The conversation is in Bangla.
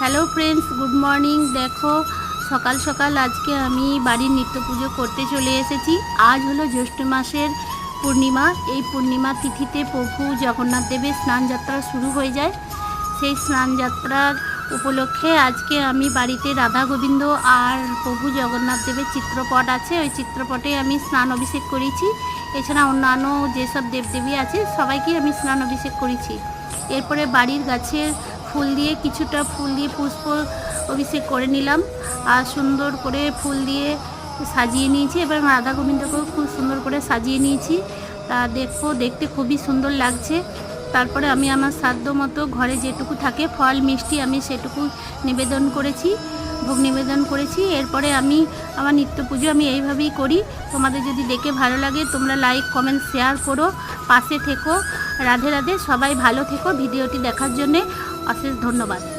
হ্যালো ফ্রেন্ডস গুড মর্নিং দেখো, সকাল সকাল আজকে আমি বাড়ির নিত্য পুজো করতে চলে এসেছি। আজ হলো জ্যৈষ্ঠ মাসের পূর্ণিমা। এই পূর্ণিমা তিথিতে প্রভু জগন্নাথ দেবের স্নান যাত্রা শুরু হয়ে যায়। সেই স্নান যাত্রার উপলক্ষে আজকে আমি বাড়িতে রাধা গোবিন্দ আর প্রভু জগন্নাথ দেবের চিত্রপট আছে। ওই চিত্রপটে আমি স্নান অভিষেক করেছি। এছাড়া অন্যান্য যেসব দেবদেবী আছে সবাইকে আমি স্নান অভিষেক করেছি। এরপরে বাড়ির গাছের ফুল দিয়ে কিছুটা ফুল দিয়ে পুষ্প অভিষেক করে নিলাম আর সুন্দর করে ফুল দিয়ে সাজিয়ে নিয়েছি। এবং রাধা গোবিন্দকেও খুব সুন্দর করে সাজিয়ে নিয়েছি। তা দেখো, দেখতে খুবই সুন্দর লাগছে। তারপরে আমি আমার সাধ্য মতো ঘরে যেটুকু থাকে ফল, মিষ্টি আমি সেটুকু নিবেদন করেছি, ভোগ নিবেদন করেছি। এরপরে আমি আমার নিত্য পুজো আমি এইভাবেই করি। তোমাদের যদি দেখে ভালো লাগে, তোমরা লাইক, কমেন্ট, শেয়ার করো। পাশে থেকো। রাধে রাধে, সবাই ভালো থেকো ভিডিওটি দেখার জন্যে। অশেষ ধন্যবাদ।